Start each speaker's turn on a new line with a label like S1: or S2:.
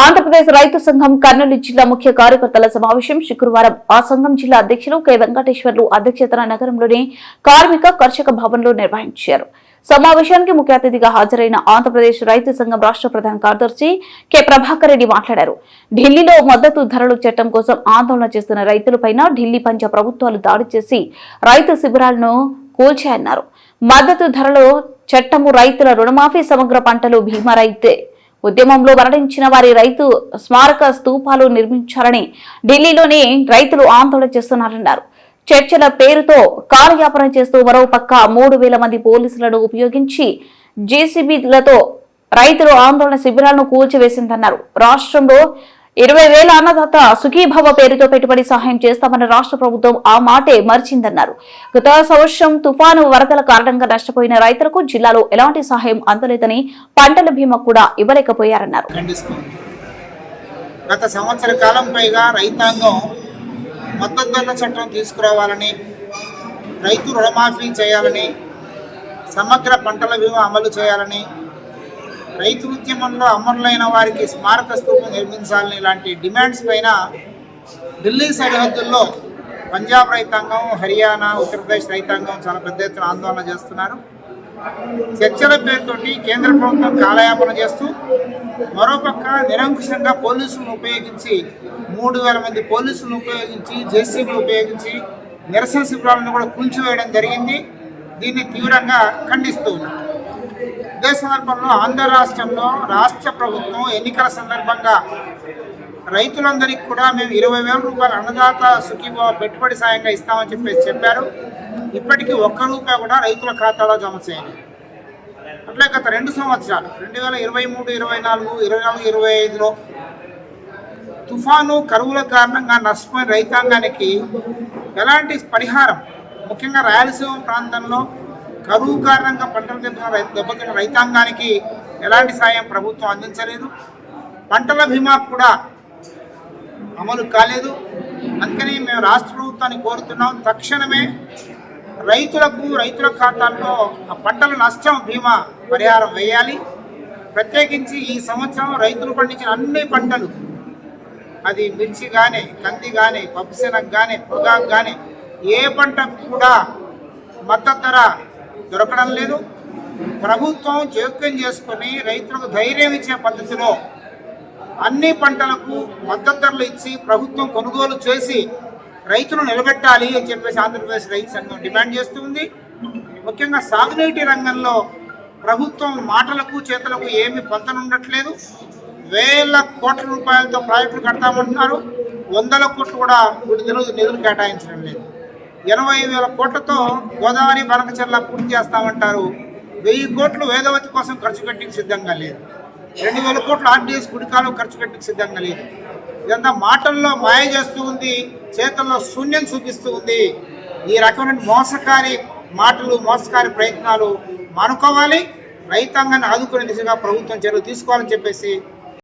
S1: ఆంధ్రప్రదేశ్ రైతు సంఘం కర్నూలు జిల్లా ముఖ్య కార్యకర్తల సమావేశం శుక్రవారం. ఆ సంఘం జిల్లా అధ్యక్షులు కె. వెంకటేశ్వర్లు అధ్యక్షతన నగరంలోని కార్మిక కర్షక భవన్లో నిర్వహించారు. సమావేశానికి ముఖ్య అతిథిగా హాజరైన ఆంధ్రప్రదేశ్ రైతు సంఘం రాష్ట్ర ప్రధాన కార్యదర్శి కె. ప్రభాకర్ రెడ్డి మాట్లాడారు. ఢిల్లీలో మద్దతు ధరలు చట్టం కోసం ఆందోళన చేస్తున్న రైతులపైన ఢిల్లీ పంచ ప్రభుత్వాలు దాడి చేసి రైతు శిబిరాలను కూల్చాయన్నారు. మద్దతు ధరలో చట్టము రైతుల రుణమాఫీ సమగ్ర పంటలు బీమా రైతే ఉద్యమంలో మరణించిన వారి రైతు స్మారక స్తూపాలు నిర్మించాలని ఢిల్లీలోని రైతులు ఆందోళన చేస్తున్నారన్నారు. చర్చల పేరుతో కాలయాపన చేస్తూ మరో పక్క మూడు వేల మంది పోలీసులను ఉపయోగించి జేసీబీలతో రైతులు ఆందోళన శిబిరాలను కూల్చివేసిందన్నారు. రాష్ట్రంలో ఇరవై వేల అన్నదాత సుఖీభవ పేరుతో పెట్టుబడి సహాయం చేస్తామన్న రాష్ట్ర ప్రభుత్వం ఆ మాటే మర్చిందన్నారు. గత సంవత్సరం తుఫాను వరదల కారణంగా నష్టపోయిన రైతులకు జిల్లాలో ఎలాంటి సహాయం అందలేదని పంటల బీమా కూడా ఇవ్వలేకపోయారన్నారు.
S2: గత సంవత్సర కాలం పైగా రైతాంగం మద్దతు ధరల చట్టం తీసుకురావాలని రైతు రుణమాఫీ చేయాలని సమగ్ర పంటల బీమా అమలు చేయాలని రైతు ఉద్యమంలో అమరులైన వారికి స్మారక స్థూపం నిర్మించాలని ఇలాంటి డిమాండ్స్ పైన ఢిల్లీ సరిహద్దుల్లో పంజాబ్ రైతాంగం హర్యానా ఉత్తరప్రదేశ్ రైతాంగం చాలా పెద్ద ఎత్తున ఆందోళన చేస్తున్నారు. చర్చల పేరుతోటి కేంద్ర ప్రభుత్వం కాలయాపన చేస్తూ మరోపక్క నిరంకుశంగా పోలీసులను ఉపయోగించి మూడు వేల మంది పోలీసులను ఉపయోగించి జేసీబీలు ఉపయోగించి నిరసన శిబిరాలను కూడా కూల్చివేయడం జరిగింది. దీన్ని తీవ్రంగా ఖండిస్తూ ఉన్నారు. ఇదే సందర్భంలో ఆంధ్ర రాష్ట్రంలో రాష్ట్ర ప్రభుత్వం ఎన్నికల సందర్భంగా రైతులందరికీ కూడా మేము ఇరవై వేల రూపాయల అన్నదాత సుఖీభావ పెట్టుబడి సాయంగా ఇస్తామని చెప్పేసి చెప్పారు. ఇప్పటికీ ఒక్క రూపాయి కూడా రైతుల ఖాతాలో జమ చేయండి అట్లే గత రెండు సంవత్సరాలు రెండు వేల ఇరవై మూడు ఇరవై నాలుగు ఇరవై నాలుగు ఇరవై ఐదులో తుఫాను కరువుల కారణంగా నష్టపోయిన రైతాంగానికి ఎలాంటి పరిహారం ముఖ్యంగా రాయలసీమ ప్రాంతంలో కరువు కారణంగా పంటలు దెబ్బ రై- దెబ్బతిన్న రైతాంగానికి ఎలాంటి సాయం ప్రభుత్వం అందించలేదు. పంటల బీమా కూడా అమలు కాలేదు. అందుకని మేము రాష్ట్ర ప్రభుత్వాన్ని కోరుతున్నాం. తక్షణమే రైతులకు రైతుల ఖాతాల్లో ఆ పంటల నష్టం బీమా పరిహారం వేయాలి. ప్రత్యేకించి ఈ సంవత్సరం రైతులు పండించిన అన్ని పంటలు అది మిర్చి కానీ కంది కానీ పప్పుశనగ కానీ పొగాకు కానీ ఏ పంట కూడా మద్దతు ధర దొరకడం లేదు. ప్రభుత్వం జోక్యం చేసుకొని రైతులకు ధైర్యం ఇచ్చే పద్ధతిలో అన్ని పంటలకు మద్దతు ధరలు ఇచ్చి ప్రభుత్వం కొనుగోలు చేసి రైతులు నిలబెట్టాలి అని చెప్పేసి ఆంధ్రప్రదేశ్ రైతు సంఘం డిమాండ్ చేస్తుంది ముఖ్యంగా సాగునీటి రంగంలో ప్రభుత్వం మాటలకు చేతలకు ఏమి పొందనుండట్లేదు వేల కోట్ల రూపాయలతో ప్రాజెక్టులు కడతామంటున్నారు. వందల కోట్లు కూడా విడుదల నిధులు కేటాయించడం లేదు. ఎనభై వేల కోట్లతో గోదావరి బనకచెర్ల పూర్తి చేస్తామంటారు. వెయ్యి కోట్లు వేదవతి కోసం ఖర్చు పెట్టికి సిద్ధంగా లేదు. రెండు వేల కోట్లు ఆర్డీఎస్ కుడికాలం ఖర్చు పెట్టికి సిద్ధంగా లేదు. ఇదంతా మాటల్లో మాయ చేస్తూ ఉంది చేతల్లో శూన్యం చూపిస్తూ ఉంది. ఈ రకమైన మోసకారి మాటలు మోసకారి ప్రయత్నాలు మానుకోవాలి. రైతాంగాన్ని ఆదుకునే దిశగా ప్రభుత్వం చర్యలు తీసుకోవాలని చెప్పేసి